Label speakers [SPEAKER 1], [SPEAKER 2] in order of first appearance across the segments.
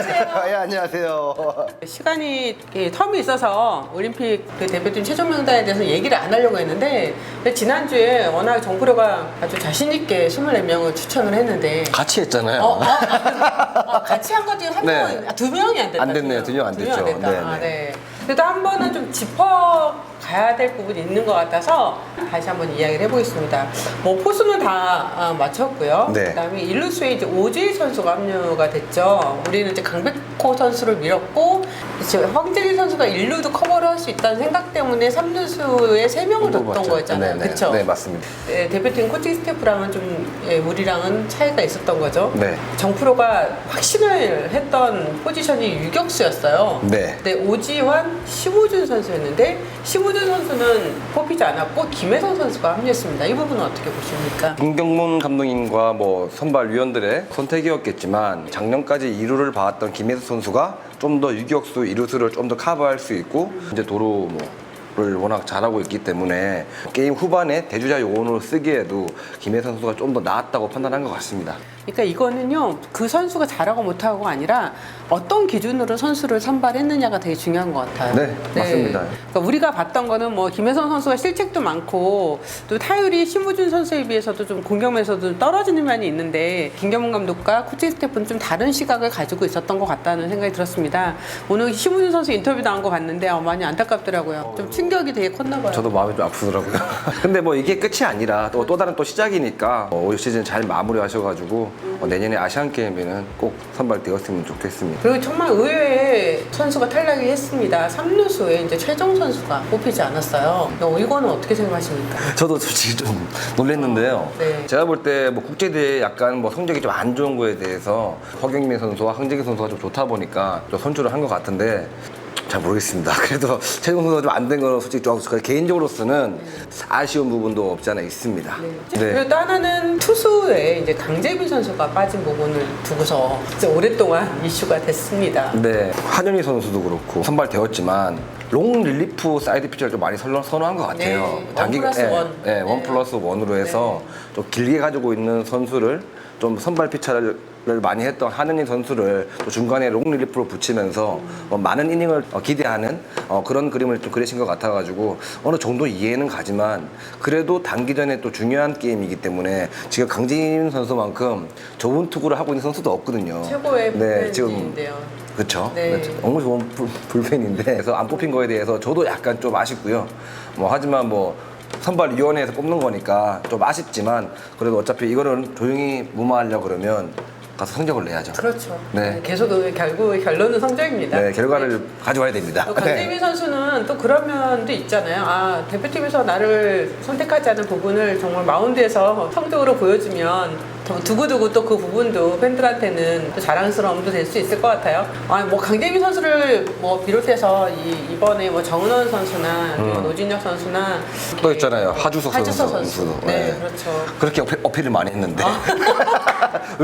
[SPEAKER 1] 안녕하세요.
[SPEAKER 2] 예, 안녕하세요.
[SPEAKER 1] 시간이 예, 텀이 있어서 올림픽 그 대표팀 최종 명단에 대해서 얘기를 안 하려고 했는데 근데 지난주에 워낙 정프로가 아주 자신 있게 24명을 추천을 했는데
[SPEAKER 2] 같이 했잖아요.
[SPEAKER 1] 어, 어, 아, 어, 같이 한 것 중에 한
[SPEAKER 2] 네.
[SPEAKER 1] 명은 아, 두 명이 안 됐다.
[SPEAKER 2] 안 됐네요. 두 명안
[SPEAKER 1] 두
[SPEAKER 2] 됐죠.
[SPEAKER 1] 명 됐다.
[SPEAKER 2] 네,
[SPEAKER 1] 아,
[SPEAKER 2] 네.
[SPEAKER 1] 네. 그래도 한 번은 좀 짚어 가야 될 부분이 있는 것 같아서 다시 한번 이야기를 해보겠습니다. 뭐 포수는 다 아, 맞췄고요.
[SPEAKER 2] 네.
[SPEAKER 1] 그다음에 일루수에 이제 오지희 선수가 합류가 됐죠. 우리는 이제 강백호 선수를 밀었고 이제 황재기 선수가 일루도 커버 를할수 있다는 생각 때문에 3루수에 세명을 뒀던
[SPEAKER 2] 뽑았죠.
[SPEAKER 1] 거였잖아요.
[SPEAKER 2] 네, 네.
[SPEAKER 1] 그렇죠?
[SPEAKER 2] 네, 맞습니다.
[SPEAKER 1] 네, 대표팀 코칭 스태프랑은 좀 예, 우리랑은 차이가 있었던 거죠.
[SPEAKER 2] 네.
[SPEAKER 1] 정프로가 확신을 했던 포지션이 유격수였어요.
[SPEAKER 2] 네.
[SPEAKER 1] 근데 오지환, 심우준 선수였는데 심우준 선수는 뽑히지 않았고 김혜성 선수가 합류했습니다. 이 부분은 어떻게 보십니까?
[SPEAKER 2] 김경문 감독님과 뭐 선발 위원들의 선택이었겠지만 작년까지 2루를 봐왔던 김혜수 선수가 좀 더 유격수 2루수를 좀 더 커버할 수 있고 이제 도로 뭐를 워낙 잘하고 있기 때문에 게임 후반에 대주자 요원으로 쓰기에도 김혜수 선수가 좀 더 나았다고 판단한 것 같습니다.
[SPEAKER 1] 그러니까 이거는요 그 선수가 잘하고 못하고가 아니라 어떤 기준으로 선수를 선발했느냐가 되게 중요한 것 같아요.
[SPEAKER 2] 네, 맞습니다.
[SPEAKER 1] 그러니까 우리가 봤던 거는 뭐 김혜성 선수가 실책도 많고 또 타율이 심우준 선수에 비해서도 좀 공격면에서도 좀 떨어지는 면이 있는데 김경문 감독과 코칭 스태프는 좀 다른 시각을 가지고 있었던 것 같다는 생각이 들었습니다. 오늘 심우준 선수 인터뷰 나온 거 봤는데 어, 많이 안타깝더라고요. 좀 충격이 되게 컸나 봐요.
[SPEAKER 2] 저도 마음이 좀 아프더라고요. 근데 뭐 이게 끝이 아니라 또, 또 다른 또 시작이니까 어, 올 시즌 잘 마무리하셔가지고 어, 내년에 아시안 게임에는 꼭 선발되었으면 좋겠습니다.
[SPEAKER 1] 그리고 정말 의외의 선수가 탈락이 했습니다. 3루수에 이제 최정 선수가 뽑히지 않았어요. 어, 이거는 어떻게 생각하십니까?
[SPEAKER 2] 저도 솔직히 좀 놀랐는데요.
[SPEAKER 1] 네.
[SPEAKER 2] 제가 볼 때 뭐 국제대회 약간 뭐 성적이 좀 안 좋은 거에 대해서 허경민 선수와 황재기 선수가 좀 좋다 보니까 좀 선출을 한 것 같은데 잘 모르겠습니다. 그래도 최종 선수가 좀 안된 거는 솔직히 좀 개인적으로서는 아쉬운 부분도 없지 않아 있습니다.
[SPEAKER 1] 그리고 또 하나는 투수에 이제 강재빈 선수가 빠진 부분을 두고서 진짜 오랫동안 이슈가 됐습니다.
[SPEAKER 2] 네, 한현희 선수도 그렇고 선발되었지만 롱 릴리프 사이드 피처를 좀 많이 선호, 선호한 것 같아요.
[SPEAKER 1] 네, 원 플러스
[SPEAKER 2] 예,
[SPEAKER 1] 원.
[SPEAKER 2] 예, 원
[SPEAKER 1] 네.
[SPEAKER 2] 플러스 원으로 해서 좀 길게 가지고 있는 선수를 좀 선발 피처를 많이 했던 한현희 선수를 또 중간에 롱 릴리프로 붙이면서 어, 많은 이닝을 어, 기대하는 어, 그런 그림을 좀 그리신 것 같아가지고 어느 정도 이해는 가지만 그래도 단기전에 또 중요한 게임이기 때문에 지금 강진 선수만큼 좋은 투구를 하고 있는 선수도 없거든요.
[SPEAKER 1] 최고의
[SPEAKER 2] 네, 지금. 그렇죠.
[SPEAKER 1] 네.
[SPEAKER 2] 너무 좋은 불, 불펜인데 그래서 안 뽑힌 거에 대해서 저도 약간 좀 아쉽고요. 뭐 하지만 뭐 선발 위원회에서 뽑는 거니까 좀 아쉽지만 그래도 어차피 이거는 조용히 무마하려 그러면 가서 성적을 내야죠.
[SPEAKER 1] 그렇죠.
[SPEAKER 2] 네.
[SPEAKER 1] 네, 계속 그 결국 결론은 성적입니다.
[SPEAKER 2] 네, 결과를 가져와야 됩니다.
[SPEAKER 1] 또 강재민 선수는 또 그런 면도 있잖아요. 아, 대표팀에서 나를 선택하지 않은 부분을 정말 마운드에서 성적으로 보여주면 더 두고두고 또 그 부분도 팬들한테는 또 자랑스러움도 될 수 있을 것 같아요. 아, 뭐 강재민 선수를 뭐 비롯해서 이, 이번에 뭐 정은원 선수나 뭐 노진혁 선수나
[SPEAKER 2] 음. 또 있잖아요. 하주석
[SPEAKER 1] 하주석
[SPEAKER 2] 선수.
[SPEAKER 1] 선수. 네, 그렇죠.
[SPEAKER 2] 그렇게 어필, 어필을 많이 했는데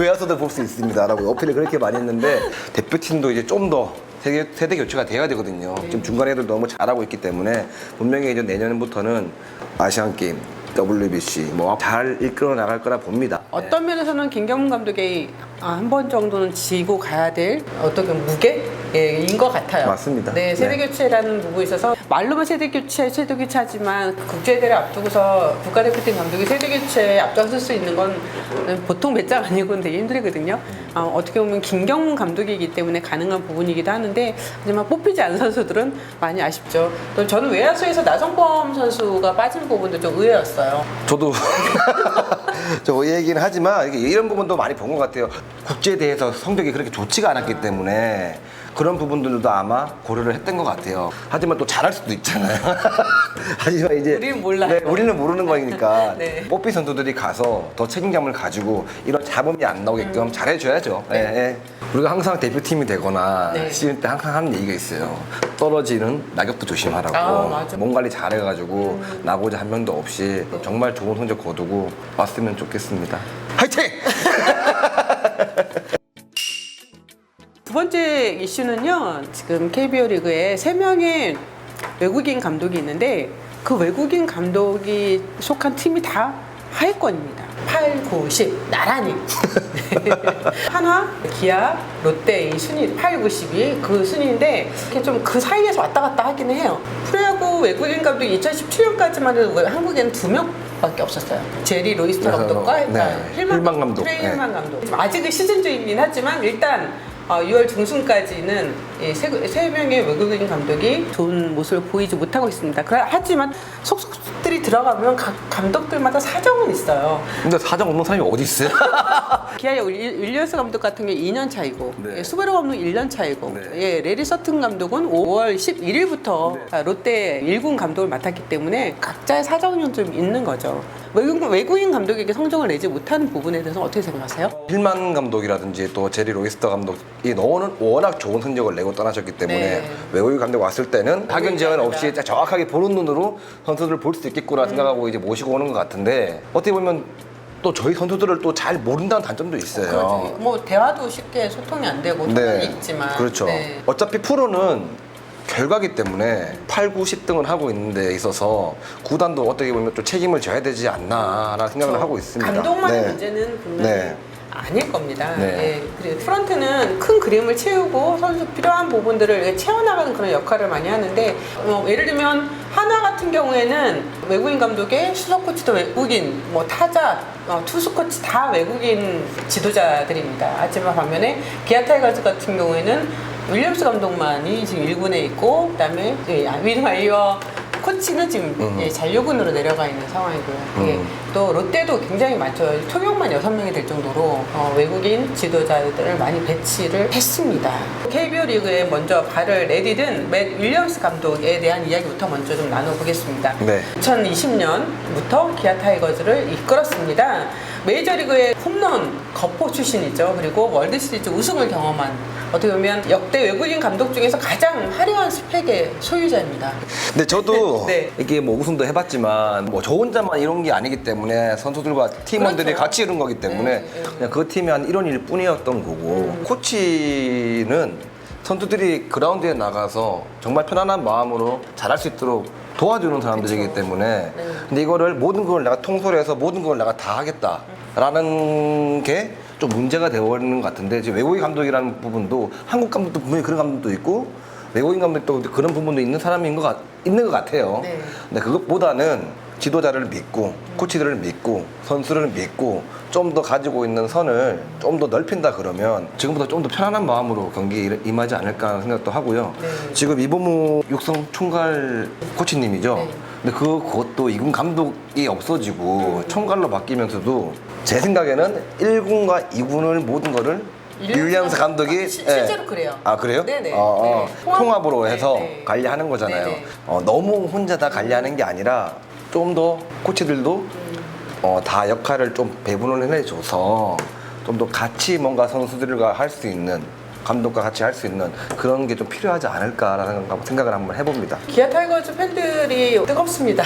[SPEAKER 2] 외야서도 볼 수 있습니다라고 어필을 그렇게 많이 했는데 대표팀도 이제 좀 더 세대, 세대 교체가 돼야 되거든요. 지금 중간 애들 너무 잘하고 있기 때문에 분명히 이제 내년부터는 아시안 게임, WBC 뭐 잘 이끌어 나갈 거라 봅니다.
[SPEAKER 1] 어떤 면에서는 김경문 감독이 아, 한 번 정도는 지고 가야 될 어떻게 무게인 것 같아요.
[SPEAKER 2] 맞습니다.
[SPEAKER 1] 네, 세대
[SPEAKER 2] 네.
[SPEAKER 1] 교체라는 부분에 있어서 말로만 세대 교체, 세대 교체하지만 국제대회를 앞두고서 국가대표팀 감독이 세대 교체에 앞장설 수 있는 건 보통 몇장 아니고는 되게 힘들거든요. 아, 어떻게 보면 김경문 감독이기 때문에 가능한 부분이기도 하는데 하지만 뽑히지 않은 선수들은 많이 아쉽죠. 또 저는 외야수에서 나성범 선수가 빠진 부분도 좀 의외였어요.
[SPEAKER 2] 저도 저 얘기는 하지만 이런 부분도 많이 본 것 같아요. 국제 대회에서 성적이 그렇게 좋지가 않았기 때문에 그런 부분들도 아마 고려를 했던 것 같아요. 하지만 또 잘할 수도 있잖아요. 하지만 이제
[SPEAKER 1] 우리는 몰라요.
[SPEAKER 2] 네, 우리는 모르는 거니까
[SPEAKER 1] 네.
[SPEAKER 2] 뽑힌 선수들이 가서 더 책임감을 가지고 이런 잡음이 안 나오게끔
[SPEAKER 1] 음.
[SPEAKER 2] 잘해줘야죠. 네. 네. 우리가 항상 대표팀이 되거나
[SPEAKER 1] 네.
[SPEAKER 2] 시즌 때 항상 하는 얘기가 있어요. 떨어지는 낙엽도 조심하라고.
[SPEAKER 1] 아, 맞아.
[SPEAKER 2] 몸 관리 잘해가지고 나고자 한 명도 없이 정말 좋은 성적 거두고 왔으면 좋겠습니다. 화이팅!
[SPEAKER 1] 번째 이슈는요. 지금 KBO 리그에 세 명의 외국인 감독이 있는데 그 외국인 감독이 속한 팀이 다 하위권입니다. 8, 9, 10 나란히 한화, 기아, 롯데 이 순위 8, 9, 10이 그 순위인데 이렇게 좀 그 사이에서 왔다 갔다 하기는 해요. 프로야구 외국인 감독이 2017년까지만 해도 한국에는 두 명밖에 없었어요. 제리 로이스터
[SPEAKER 2] 그래서,
[SPEAKER 1] 감독과
[SPEAKER 2] 네,
[SPEAKER 1] 아,
[SPEAKER 2] 힐만 감독.
[SPEAKER 1] 트레이
[SPEAKER 2] 네.
[SPEAKER 1] 힐만 감독. 아직은 시즌 중이긴 하지만 일단 어, 6월 중순까지는 이 세, 세 명의 외국인 감독이 좋은 모습을 보이지 못하고 있습니다. 그러- 하지만 속속들이 들어가면 각 감독들마다 사정은 있어요.
[SPEAKER 2] 근데 사정 없는 사람이 어디 있어요?
[SPEAKER 1] 기아의 윌- 윌리엄스 감독 같은 게 2년 차이고
[SPEAKER 2] 네.
[SPEAKER 1] 예, 수베로 감독 1년 차이고
[SPEAKER 2] 네.
[SPEAKER 1] 예, 레리 서튼 감독은 5월 11일부터
[SPEAKER 2] 네.
[SPEAKER 1] 롯데 1군 감독을 맡았기 때문에 각자의 사정이 좀 있는 거죠. 외국, 외국인 감독에게 성적을 내지 못하는 부분에 대해서 어떻게 생각하세요?
[SPEAKER 2] 힐만 감독이라든지 또 제리 로이스터 감독이 너는 워낙 좋은 성적을 내고 떠나셨기 때문에
[SPEAKER 1] 네.
[SPEAKER 2] 외국인 감독 왔을 때는 학연 제한 없이. 정확하게 보는 눈으로 선수들을 볼 수 있겠구나
[SPEAKER 1] 음.
[SPEAKER 2] 생각하고 이제 모시고 오는 것 같은데 어떻게 보면 또 저희 선수들을 또 잘 모른다는 단점도 있어요.
[SPEAKER 1] 그렇지. 뭐 대화도 쉽게 소통이 안 되고 통은 있지만
[SPEAKER 2] 그렇죠.
[SPEAKER 1] 네.
[SPEAKER 2] 어차피 프로는 결과기 때문에 8, 9, 10등을 하고 있는 데 있어서 구단도 어떻게 보면 또 책임을 져야 되지 않나라는 생각을 하고 있습니다.
[SPEAKER 1] 감독만의
[SPEAKER 2] 네.
[SPEAKER 1] 문제는 분명히
[SPEAKER 2] 네.
[SPEAKER 1] 아닐 겁니다.
[SPEAKER 2] 네.
[SPEAKER 1] 예, 그리고 프런트는 큰 그림을 채우고 선수 필요한 부분들을 채워나가는 그런 역할을 많이 하는데 뭐 예를 들면 하나 같은 경우에는 외국인 감독의 수석 코치도 외국인, 뭐 타자, 어, 투수 코치 다 외국인 지도자들입니다. 하지만 반면에 기아 타이거즈 같은 경우에는 윌리엄스 감독만이 지금 1군에 있고 그다음에 예, 윌 마이어 코치는 지금
[SPEAKER 2] 음.
[SPEAKER 1] 예, 잔류군으로 내려가 있는 상황이고요. 예,
[SPEAKER 2] 음.
[SPEAKER 1] 또 롯데도 굉장히 많죠. 초경만 6명이 될 정도로 어, 외국인 지도자들을 많이 배치를 했습니다. KBO 리그에 먼저 발을 내디딘 맷 윌리엄스 감독에 대한 이야기부터 먼저 좀 나눠보겠습니다.
[SPEAKER 2] 네.
[SPEAKER 1] 2020년부터 기아 타이거즈를 이끌었습니다. 메이저리그의 홈런 거포 출신이죠. 그리고 월드시리즈 우승을 경험한 어떻게 보면 역대 외국인 감독 중에서 가장 화려한 스펙의 소유자입니다.
[SPEAKER 2] 근데 저도
[SPEAKER 1] 네.
[SPEAKER 2] 이게 뭐 우승도 해봤지만 뭐 저 혼자만 이런 게 아니기 때문에 선수들과 팀원들이
[SPEAKER 1] 그렇죠.
[SPEAKER 2] 같이 이룬 거기 때문에
[SPEAKER 1] 네, 네.
[SPEAKER 2] 그냥 그 팀이 한 1원 1뿐이었던 거고
[SPEAKER 1] 음.
[SPEAKER 2] 코치는 선수들이 그라운드에 나가서 정말 편안한 마음으로 잘할 수 있도록 도와주는 사람들이기. 때문에
[SPEAKER 1] 네.
[SPEAKER 2] 근데 이거를 모든 걸 내가 통솔해서 모든 걸 내가 다 하겠다라는 게 좀 문제가 되어버리는 것 같은데 지금 외국인 감독이라는 부분도 한국 감독도 분명히 그런 감독도 있고 외국인 감독도 그런 부분도 있는 사람인 것 같, 있는 것 같아요.
[SPEAKER 1] 네.
[SPEAKER 2] 근데 그것보다는 지도자를 믿고 코치들을 믿고 선수를 믿고 좀 더 가지고 있는 선을 좀 더 넓힌다 그러면 지금보다 좀 더 편안한 마음으로 경기에 임하지 않을까 하는 생각도 하고요.
[SPEAKER 1] 네.
[SPEAKER 2] 지금 이범우 육성 총괄 코치님이죠.
[SPEAKER 1] 네.
[SPEAKER 2] 근데 그 그것도 이군 감독이 없어지고 총괄로 바뀌면서도 제 생각에는 1군과 2군을 모든 거를 윌리엄스 감독이
[SPEAKER 1] 시-
[SPEAKER 2] 예.
[SPEAKER 1] 실제로 그래요.
[SPEAKER 2] 아 그래요?
[SPEAKER 1] 네네.
[SPEAKER 2] 어, 어.
[SPEAKER 1] 네. 통합-
[SPEAKER 2] 통합 으로 해서
[SPEAKER 1] 네, 네.
[SPEAKER 2] 관리하는 거잖아요.
[SPEAKER 1] 네네.
[SPEAKER 2] 어, 너무 혼자 다 관리하는 게 아니라 좀 더 코치들도 어, 다 역할을 좀 배분을 해줘서 좀 더 같이 뭔가 선수들과 할 수 있는 감독과 같이 할 수 있는 그런 게 좀 필요하지 않을까라는 생각을 한번 해봅니다.
[SPEAKER 1] 기아 타이거즈 팬들이 뜨겁습니다.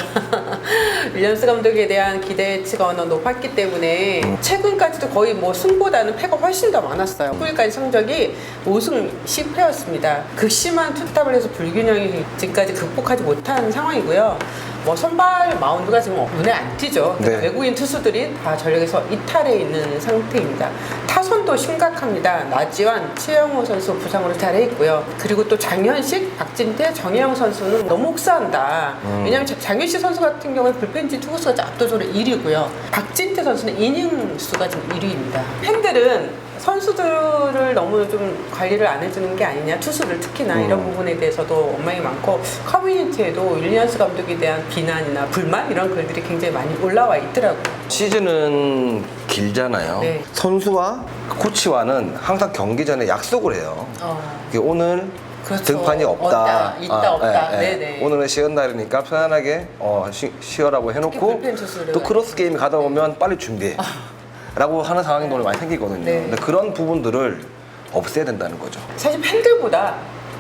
[SPEAKER 1] 윌리엄스 감독에 대한 기대치가 너무 높았기 때문에 최근까지도 거의 뭐 승보다는 패가 훨씬 더 많았어요. 9일까지 성적이 5승 10패였습니다. 극심한 투탑을 해서 불균형이 지금까지 극복하지 못한 상황이고요. 뭐 선발 마운드가 지금 눈에 안 띄죠.
[SPEAKER 2] 네.
[SPEAKER 1] 외국인 투수들이 다 전력에서 이탈해 있는 상태입니다. 타선도 심각합니다. 나지완, 최영호 선수 부상으로 이탈해 있고요. 그리고 또 장현식, 박진태, 정혜영 선수는 너무 혹사한다. 왜냐하면 자- 장현식 선수 같은 경우에 불펜진 투구수가 압도적으로 1위고요. 박진태 선수는 이닝 수가 지금 1위입니다. 팬들은 선수들을 너무 좀 관리를 안 해주는 게 아니냐 투수를 특히나 이런 부분에 대해서도 원망이 많고 커뮤니티에도 윌리엄스 감독에 대한 비난이나 불만 이런 글들이 굉장히 많이 올라와 있더라고요.
[SPEAKER 2] 시즌은 길잖아요.
[SPEAKER 1] 네.
[SPEAKER 2] 선수와 코치와는 항상 경기 전에 약속을 해요.
[SPEAKER 1] 어.
[SPEAKER 2] 오늘
[SPEAKER 1] 그렇죠.
[SPEAKER 2] 등판이 없다.
[SPEAKER 1] 없다, 있다, 없다.
[SPEAKER 2] 예, 예.
[SPEAKER 1] 네네.
[SPEAKER 2] 오늘은 쉬는 날이니까 편안하게 어, 쉬, 쉬어라고
[SPEAKER 1] 특히
[SPEAKER 2] 해놓고 또 크로스 게임이 가다 보면 빨리 준비해. 라고 하는 상황이 오늘 많이 생기거든요.
[SPEAKER 1] 네.
[SPEAKER 2] 근데 그런 부분들을 없애야 된다는 거죠.
[SPEAKER 1] 사실 팬들보다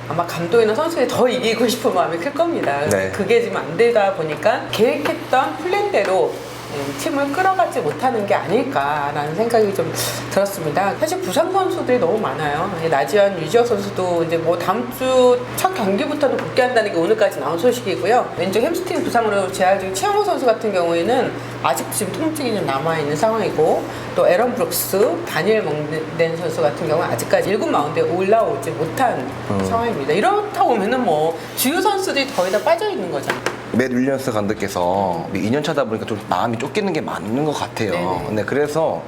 [SPEAKER 1] 아마 감독이나 선수에 더 이기고 싶은 마음이 클 겁니다.
[SPEAKER 2] 네.
[SPEAKER 1] 그게 지금 안 되다 보니까 계획했던 플랜대로 예, 팀을 끌어가지 못하는 게 아닐까라는 생각이 좀 들었습니다. 사실 부상 선수들이 너무 많아요. 예, 나지한 유지혁 선수도 이제 뭐 다음 주 첫 경기부터는 복귀한다는 게 오늘까지 나온 소식이고요. 왼쪽 햄스트링 부상으로 재활 중인 최영호 선수 같은 경우에는 아직 지금 통증이 좀 남아 있는 상황이고 또 에런 브룩스, 다니엘 멍덴 선수 같은 경우는 아직까지 1군 마운드에 올라오지 못한 상황입니다. 이렇다 보면은 뭐 주요 선수들이 거의 다 빠져 있는 거잖아요.
[SPEAKER 2] 맷 윌리엄스 감독께서 2년 차다 보니까 좀 마음이 쫓기는 게 맞는 것 같아요.
[SPEAKER 1] 네네.
[SPEAKER 2] 네, 그래서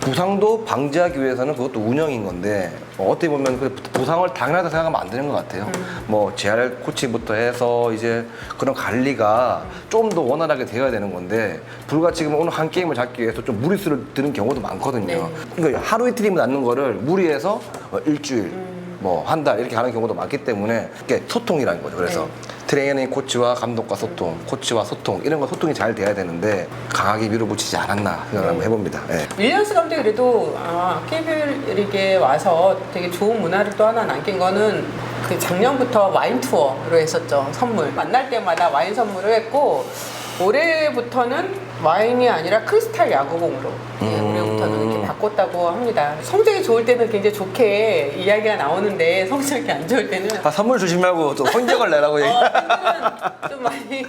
[SPEAKER 2] 부상도 방지하기 위해서는 그것도 운영인 건데 어, 어떻게 보면 그 부상을 당연하다 생각하면 안 되는 것 같아요. 뭐 재활 코치부터 해서 이제 그런 관리가 좀 더 원활하게 되어야 되는 건데 불과 지금 오늘 한 게임을 잡기 위해서 좀 무리수를 드는 경우도 많거든요.
[SPEAKER 1] 네.
[SPEAKER 2] 그러니까 하루 이틀이면 낫는 거를 무리해서 어, 일주일 뭐 한 달 이렇게 하는 경우도 많기 때문에 이게 소통이라는 거죠. 그래서
[SPEAKER 1] 네.
[SPEAKER 2] 트레이닝 코치와 감독과 소통, 코치와 소통 이런 거 소통이 잘 돼야 되는데 강하게 밀어붙이지 않았나 생각을 한번 해봅니다. 예.
[SPEAKER 1] 윌리엄스 감독이 그래도 아, KBL 리그에 와서 되게 좋은 문화를 또 하나 남긴 거는 그 작년부터 와인 투어로 했었죠 선물 만날 때마다 와인 선물을 했고 올해부터는 와인이 아니라 크리스탈 야구공으로 예, 바꿨다고 합니다 성적이 좋을 때는 굉장히 좋게 이야기가 나오는데 성적이 안 좋을 때는
[SPEAKER 2] 아, 선물 주지 말고 또 성적을 내라고 얘기.
[SPEAKER 1] 어, 좀 많이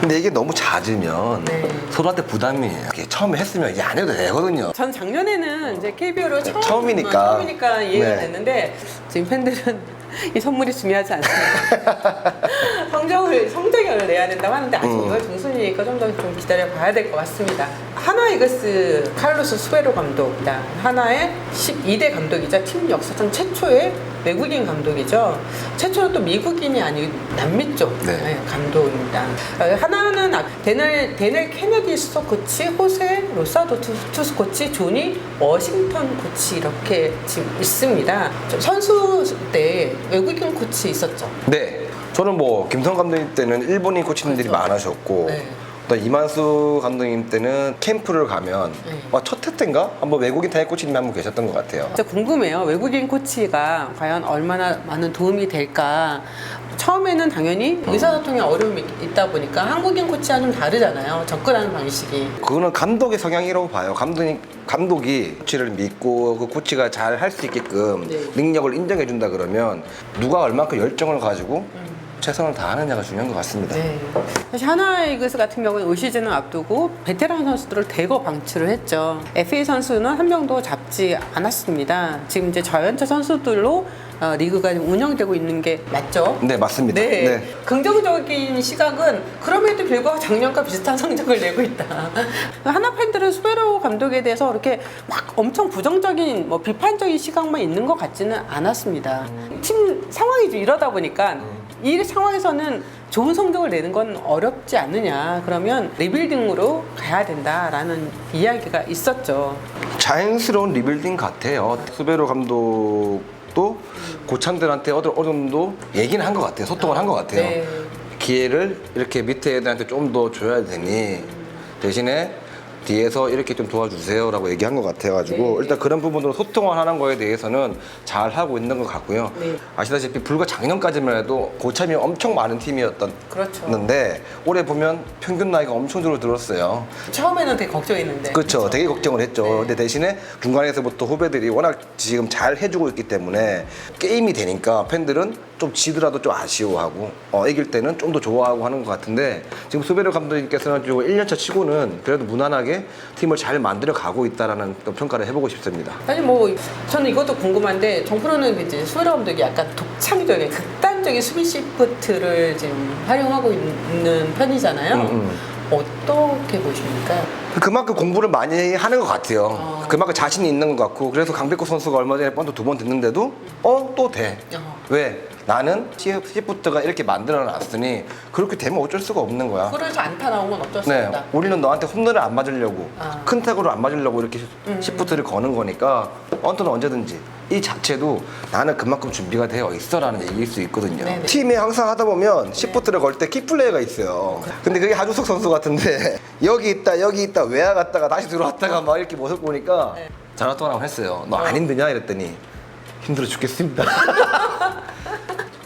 [SPEAKER 2] 근데 이게 너무 잦으면
[SPEAKER 1] 네.
[SPEAKER 2] 서로한테 부담이에요. 이게 처음에 했으면 이제 안 해도 되거든요.
[SPEAKER 1] 전 작년에는 이제 KBO를 처음
[SPEAKER 2] 처음이니까.
[SPEAKER 1] 처음이니까 이해가
[SPEAKER 2] 네.
[SPEAKER 1] 됐는데 지금 팬들은 이 선물이 중요하지 않습니다. 성적을 성적을 내야 된다고 하는데 아직
[SPEAKER 2] 음.
[SPEAKER 1] 이걸 중순이니까 좀 더 좀 기다려 봐야 될 것 같습니다. 하나 이글스 카를로스 수베로 감독이다. 하나의 12대 감독이자 팀 역사상 최초의 외국인 감독이죠. 최초는 또 미국인이 아니고 남미 쪽
[SPEAKER 2] 네.
[SPEAKER 1] 네, 감독입니다. 어, 하나는 아- 데넬, 데넬 케네디 수석 코치, 호세 로사도 투- 투수 코치, 조니 워싱턴 코치 이렇게 지금 있습니다. 저 선수 때 외국인 코치 있었죠.
[SPEAKER 2] 네. 저는 뭐 김성 감독님 때는 일본인 코치님들이
[SPEAKER 1] 그렇죠.
[SPEAKER 2] 많으셨고
[SPEAKER 1] 네.
[SPEAKER 2] 또 이만수 감독님 때는 캠프를 가면
[SPEAKER 1] 네.
[SPEAKER 2] 어, 첫해 때인가 한번 외국인 타이 코치님이 한분 계셨던 것 같아요.
[SPEAKER 1] 진짜 궁금해요. 외국인 코치가 과연 얼마나 많은 도움이 될까. 처음에는 당연히 의사소통에 어려움이 있다 보니까 한국인 코치와 좀 다르잖아요. 접근하는 방식이.
[SPEAKER 2] 그거는 감독의 성향이라고 봐요. 감독이 감독이 코치를 믿고 그 코치가 잘 할 수 있게끔
[SPEAKER 1] 네.
[SPEAKER 2] 능력을 인정해 준다 그러면 누가 얼마큼 열정을 가지고 최선을 다하느냐가 중요한 것 같습니다.
[SPEAKER 1] 네. 사실 하나이글스 같은 경우는 올 시즌을 앞두고 베테랑 선수들을 대거 방출을 했죠. FA 선수는 한 명도 잡지 않았습니다. 지금 이제 저연차 선수들로 어, 리그가 운영되고 있는 게 맞죠?
[SPEAKER 2] 네, 맞습니다.
[SPEAKER 1] 네.
[SPEAKER 2] 네.
[SPEAKER 1] 긍정적인 시각은 그럼에도 불구하고 작년과 비슷한 성적을 내고 있다. 하나 팬들은 수베로 감독에 대해서 그렇게 막 엄청 부정적인 뭐 비판적인 시각만 있는 것 같지는 않았습니다. 팀 상황이 좀 이러다 보니까 이 상황에서는 좋은 성적을 내는 건 어렵지 않느냐. 그러면 리빌딩으로 가야 된다라는 이야기가 있었죠.
[SPEAKER 2] 자연스러운 리빌딩 같아요. 수베로 감독도 고참들한테 어느 어느 정도 얘기는 한 것 같아요. 소통을 한 것 같아요.
[SPEAKER 1] 네.
[SPEAKER 2] 기회를 이렇게 밑에 애들한테 좀 더 줘야 되니 대신에 뒤에서 이렇게 좀 도와주세요라고 얘기한 것 같아가지고
[SPEAKER 1] 네.
[SPEAKER 2] 일단 그런 부분으로 소통을 하는 거에 대해서는 잘 하고 있는 것 같고요.
[SPEAKER 1] 네.
[SPEAKER 2] 아시다시피 불과 작년까지만 해도 고참이 엄청 많은 팀이었는데
[SPEAKER 1] 그렇죠.
[SPEAKER 2] 올해 보면 평균 나이가 엄청 줄어들었어요.
[SPEAKER 1] 처음에는 되게 걱정했는데.
[SPEAKER 2] 그렇죠. 되게 걱정을 했죠.
[SPEAKER 1] 네.
[SPEAKER 2] 근데 대신에 중간에서부터 후배들이 워낙 지금 잘 해주고 있기 때문에 게임이 되니까 팬들은 좀 지더라도 좀 아쉬워하고 어, 이길 때는 좀 더 좋아하고 하는 것 같은데 지금 수베르 감독님께서는 지금 1년차 치고는 그래도 무난하게 팀을 잘 만들어 가고 있다라는 또 평가를 해보고 싶습니다.
[SPEAKER 1] 사실 뭐 저는 이것도 궁금한데 정프로는 이제 수혜라 감독이 약간 독창적인 극단적인 수비 시프트를 지금 활용하고 있는 편이잖아요.
[SPEAKER 2] 음, 음.
[SPEAKER 1] 어떻게 보십니까?
[SPEAKER 2] 그만큼 공부를 많이 하는 것 같아요.
[SPEAKER 1] 어.
[SPEAKER 2] 그만큼 자신이 있는 것 같고 그래서 강백호 선수가 얼마 전에 번트 두번 됐는데도 어 또 돼.
[SPEAKER 1] 어.
[SPEAKER 2] 왜? 나는 시프트가 이렇게 만들어 놨으니 그렇게 되면 어쩔 수가 없는 거야.
[SPEAKER 1] 안타 나온 건 어쩔 수
[SPEAKER 2] 네,
[SPEAKER 1] 없다.
[SPEAKER 2] 우리는 너한테 홈런을 안 맞으려고
[SPEAKER 1] 아.
[SPEAKER 2] 큰 타구를 안 맞으려고 이렇게
[SPEAKER 1] 음.
[SPEAKER 2] 시프트를 거는 거니까 언터는 언제든지 이 자체도 나는 그만큼 준비가 되어 있어라는 얘기일 수 있거든요.
[SPEAKER 1] 네네. 네.
[SPEAKER 2] 팀에 항상 하다 보면 시프트를 걸 때 키플레이가 있어요. 근데 그게 하주석 선수 같은데 여기 있다 여기 있다 외야 갔다가 다시 들어왔다가 막 이렇게 모습 보니까
[SPEAKER 1] 네.
[SPEAKER 2] 전화 통화를 했어요. 너 안 힘드냐 이랬더니 힘들어 죽겠습니다.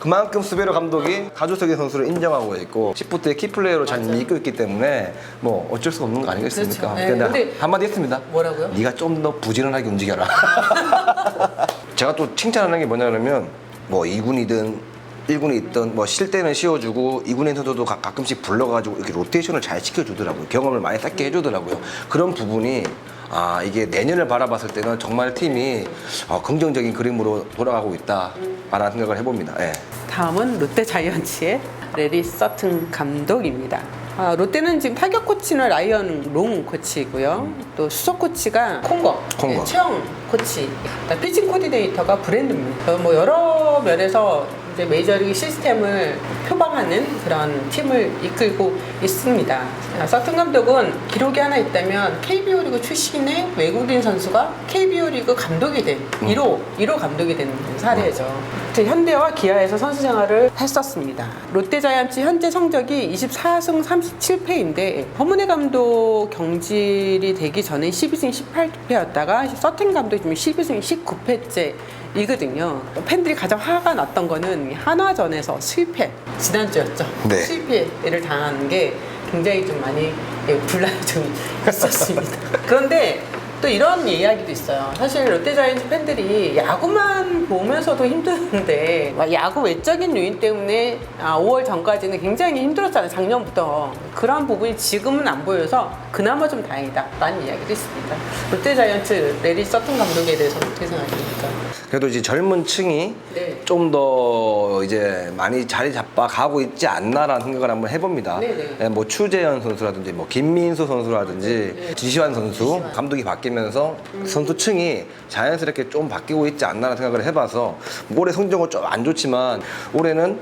[SPEAKER 2] 그만큼 스베로 감독이 가주석의 선수를 인정하고 있고 시프트의 키플레이어로 잘 이끌고 있기 때문에 뭐 어쩔 수 없는 거 아니겠습니까?
[SPEAKER 1] 그렇죠. 네,
[SPEAKER 2] 근데,
[SPEAKER 1] 근데
[SPEAKER 2] 한마디 했습니다.
[SPEAKER 1] 뭐라고요?
[SPEAKER 2] 네가 좀 더 부지런하게 움직여라. 제가 또 칭찬하는 게 뭐냐면 뭐 2군이든 1군에 있던 뭐 쉴 때는 쉬어주고 2군에 있어도 가, 가끔씩 불러가지고 이렇게 로테이션을 잘 시켜주더라고요. 경험을 많이 쌓게 해주더라고요. 그런 부분이 아 이게 내년을 바라봤을 때는 정말 팀이 어, 긍정적인 그림으로 돌아가고 있다라는 생각을 해봅니다. 예.
[SPEAKER 1] 다음은 롯데 자이언츠의 레리 서튼 감독입니다. 아, 롯데는 지금 타격 코치는 라이언 롱 코치이고요. 또 수석 코치가 콩거,
[SPEAKER 2] 콩거.
[SPEAKER 1] 네, 최영 코치. 그다음 피칭 코디네이터가 브랜드입니다. 뭐 여러 면에서 이제 메이저리그 시스템을 표방하는 그런 팀을 이끌고 있습니다. 아, 서튼 감독은 기록이 하나 있다면 KBO 리그 출신의 외국인 선수가 KBO 리그 감독이 된 1호 1호 감독이 된 사례죠. 제 현대와 기아에서 선수 생활을 했었습니다. 롯데자이언츠 현재 성적이 24승 37패인데 허문회 감독 경질이 되기 전에 12승 18패였다가 서튼 감독이 지금 12승 19패째. 이거든요. 팬들이 가장 화가 났던 거는 한화전에서 실패 지난주였죠.
[SPEAKER 2] 네.
[SPEAKER 1] 실패를 당하는 게 굉장히 좀 많이 예, 분란이 좀 있었습니다. 그런데 또 이런 이야기도 있어요. 사실 롯데자이언츠 팬들이 야구만 보면서도 힘드는데 막 야구 외적인 요인 때문에 아, 5월 전까지는 굉장히 힘들었잖아요. 작년부터 그러한 부분이 지금은 안 보여서 그나마 좀 다행이다라는 이야기도 있습니다. 롯데자이언츠 레리 서튼 감독에 대해서 어떻게 생각하십니까?
[SPEAKER 2] 그래도 이제 젊은 층이
[SPEAKER 1] 네.
[SPEAKER 2] 좀 더 이제 많이 자리 잡아 가고 있지 않나라는 생각을 한번 해봅니다.
[SPEAKER 1] 네 네.
[SPEAKER 2] 예, 뭐 추재현 선수라든지 뭐 김민수 선수라든지
[SPEAKER 1] 네.
[SPEAKER 2] 지시환 선수
[SPEAKER 1] 지시환. 음.
[SPEAKER 2] 감독이 바뀌면서 선수층이 자연스럽게 좀 바뀌고 있지 않나라는 생각을 해봐서 올해 성적은 좀 안 좋지만 올해는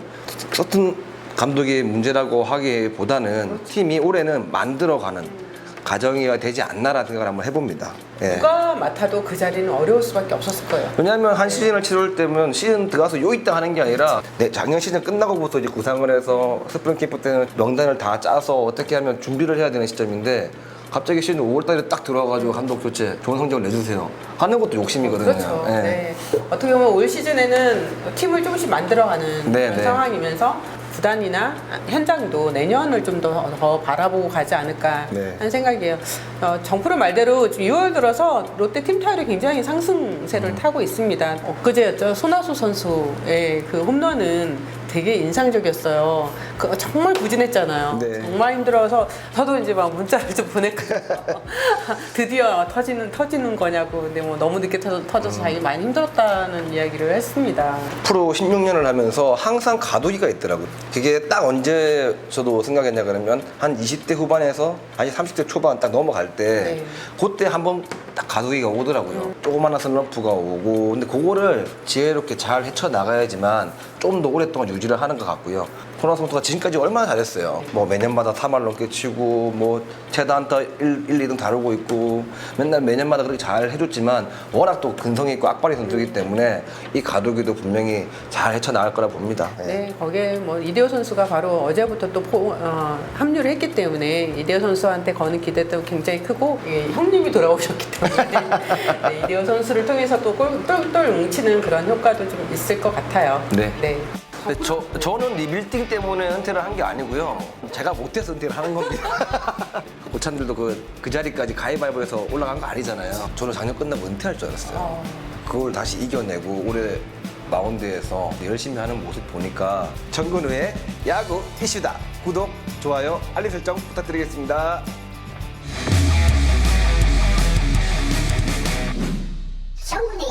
[SPEAKER 2] 서튼 감독의 문제라고 하기보다는 팀이 올해는 만들어가는 가정이 되지 않나라는 생각을 한번 해봅니다. 예.
[SPEAKER 1] 누가 맡아도 그 자리는 어려울 수밖에 없었을 거예요.
[SPEAKER 2] 왜냐하면 한 시즌을 치를 때면 시즌 들어가서 요 있다 하는 게 아니라 내 작년 시즌 끝나고부터 이제 구상을 해서 스프링 캠프 때는 명단을 다 짜서 어떻게 하면 준비를 해야 되는 시점인데 갑자기 시즌 5월달에 딱 들어와가지고 감독 교체 좋은 성적을 내주세요 하는 것도 욕심이거든요.
[SPEAKER 1] 그렇죠.
[SPEAKER 2] 예.
[SPEAKER 1] 네. 어떻게 보면 올 시즌에는 팀을 조금씩 만들어가는
[SPEAKER 2] 네,
[SPEAKER 1] 그런
[SPEAKER 2] 네.
[SPEAKER 1] 상황이면서 구단이나 현장도 내년을 좀 더 더 바라보고 가지 않을까
[SPEAKER 2] 네.
[SPEAKER 1] 하는 생각이에요. 어, 정프로 말대로 지금 6월 들어서 롯데 팀 타율이 굉장히
[SPEAKER 2] 음.
[SPEAKER 1] 상승세를 타고 있습니다. 엊그제였죠. 손아수 선수의 그 홈런은 되게 인상적이었어요. 그 정말 부진했잖아요.
[SPEAKER 2] 네.
[SPEAKER 1] 정말 힘들어서 저도 이제 막 문자를 좀 보냈거든요. 드디어 터지는 터지는 거냐고. 근데 뭐 너무 늦게 터, 터져서 자기 많이 힘들었다는 이야기를 했습니다.
[SPEAKER 2] 프로 16년을 하면서 항상 가두기가 있더라고요. 그게 딱 언제 저도 생각했냐 그러면 한 20대 후반에서 아니 30대 초반 딱 넘어갈 때
[SPEAKER 1] 네.
[SPEAKER 2] 그때 한번 딱 가두기가 오더라고요. 조그마한 슬럼프가 오고 근데 그거를 지혜롭게 잘 헤쳐 나가야지만 좀 더 오랫동안 유지를 하는 것 같고요. 코나 선수가 지금까지 얼마나 잘했어요. 뭐 매년마다 3할 넘게 치고 뭐 최다 안타 1, 1, 2등 다루고 있고 맨날 매년마다 그렇게 잘 해줬지만 워낙 또 근성이 있고 악발이 선수이기 때문에 이 가두기도 분명히 잘 헤쳐나갈 거라 봅니다. 예.
[SPEAKER 1] 네, 거기에 뭐 이대호 선수가 바로 어제부터 또 포- 어, 합류를 했기 때문에 이대호 선수한테 거는 기대도 굉장히 크고 예, 형님이 돌아오셨기 때문에 네, 이대호 선수를 통해서 또 똘- 똘똘 뭉치는 그런 효과도 좀 있을 것 같아요.
[SPEAKER 2] 네.
[SPEAKER 1] 네.
[SPEAKER 2] 근데 저, 저는 리빌딩 때문에 은퇴를 한게 아니고요. 제가 못해서 은퇴를 하는 겁니다. 고참들도 그, 그 자리까지 가위바위보해서 올라간 거 아니잖아요. 저는 작년 끝나고 은퇴할 줄 알았어요. 그걸 다시 이겨내고 올해 마운드에서 열심히 하는 모습 보니까 정근우의 야구 이슈다. 구독, 좋아요, 알림 설정 부탁드리겠습니다. 정근의